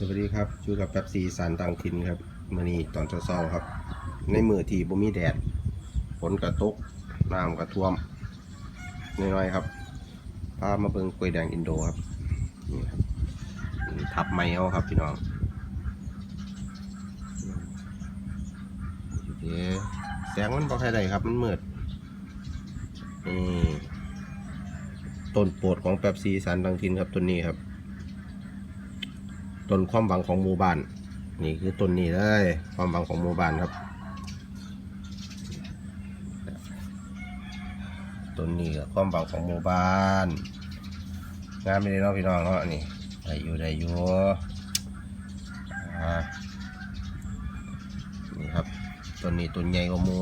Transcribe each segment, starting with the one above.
สวัสดีครับอยู่กับแป๊บซีสารต่างถิ่นครับมื่อนี้ตอนเช้าๆครับ ในมือที่บ่มีแดดฝนกระตกน้ำกระท่วมน้อยๆครับพามาเบิ่งกล้วยแดงอินโดครับนี่ครับทับไม้เอาครับพี่น้องโอเคแสงมันบ่ค่อยได้ครับมันมืดนี่ต้นโปรดของแป๊บซีสารต่างถิ่นครับต้นนี้ครับ ต้นความหวังของหมู่บ้าน นี่คือต้นนี้เลยความหวังของหมู่บ้านครับต้นนี้ก็ความหวังของหมู่บ้านงามไม่ได้เนาะพี่น้องเนาะนี่ได้อยู่ได้อยู่นี่ครับต้นนี้ต้นใหญ่กว่าหมู่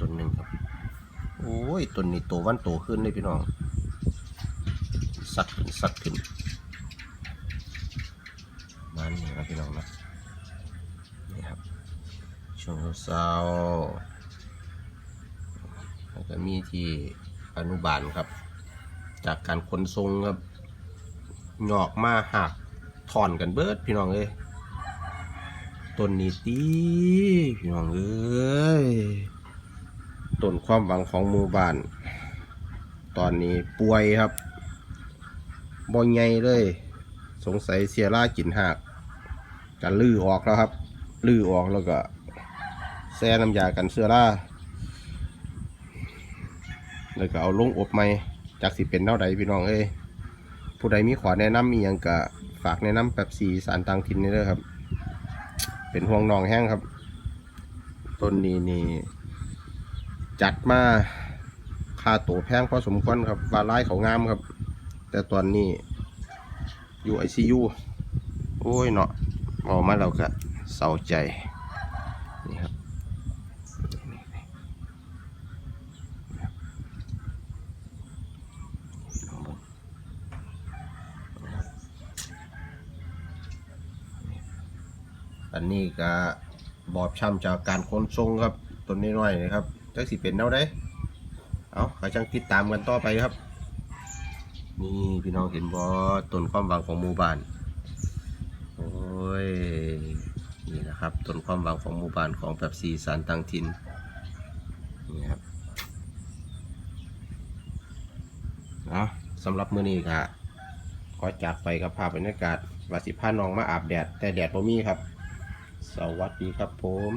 ต้นหนึ่งครับโอ้ยต้นนี้โตวันโตขึ้นเลยพี่น้อง สักขึ้นสักขึ้น มันนี่นะพี่น้องนะนี่ครับช่วงเช้าแล้วก็มีที่อนุบาลครับ จากการขนส่งครับหยอกมาหักถอนกันเบิดพี่น้องเอ้ยต้นนี้ตีพี่น้องเอ้ยต้นความหวังของหมู่บ้าน ตอนนี้ป่วยครับบ่ใหญ่เลย สงสัยเสียร่ากินหัก กันลื้อออกแล้วครับลื้อออกแล้วก็แซ่น้ำยากันเสื้อร่าแล้วก็เอาลงอบใหม่จากสิเป็นเท่าใดพี่น้องเอ้ยผู้ใดมีขอแนะนำมีหยังกะฝากแนะนำแบบสีสารต่างถิ่นนี่เด้อครับ เป็นห่วงนองแห้งครับ ต้นนี้นี่จัดมาค่าตัวแพงพอสมควรครับวาไล่เขางามครับ แต่ตอนนี้อยู่ไอซียูโอ้ยเนาะ ออกมาเราก็เศร้าใจนี่ครับอันนี้ก็บอบช้ำจากการขนส่งครับต้นนี้น้อยๆนะครับจักสิเป็นแนวได้เอาขอจังติดตามกันต่อไปครับ นี่พี่น้องเห็นบ่ต้นความหวังของหมู่บ้าน ยนี่นะครับต้นความหวังของหมู่บ้านของแบบสีสารต่างถิ่นนี่ครับเอาสำหรับมื้อนี้ครับขอจากไปกับภาพบรรยากาศวาสิพาน้องมาอาบแดด แต่แดดบ่มีครับ สวัสดีครับผม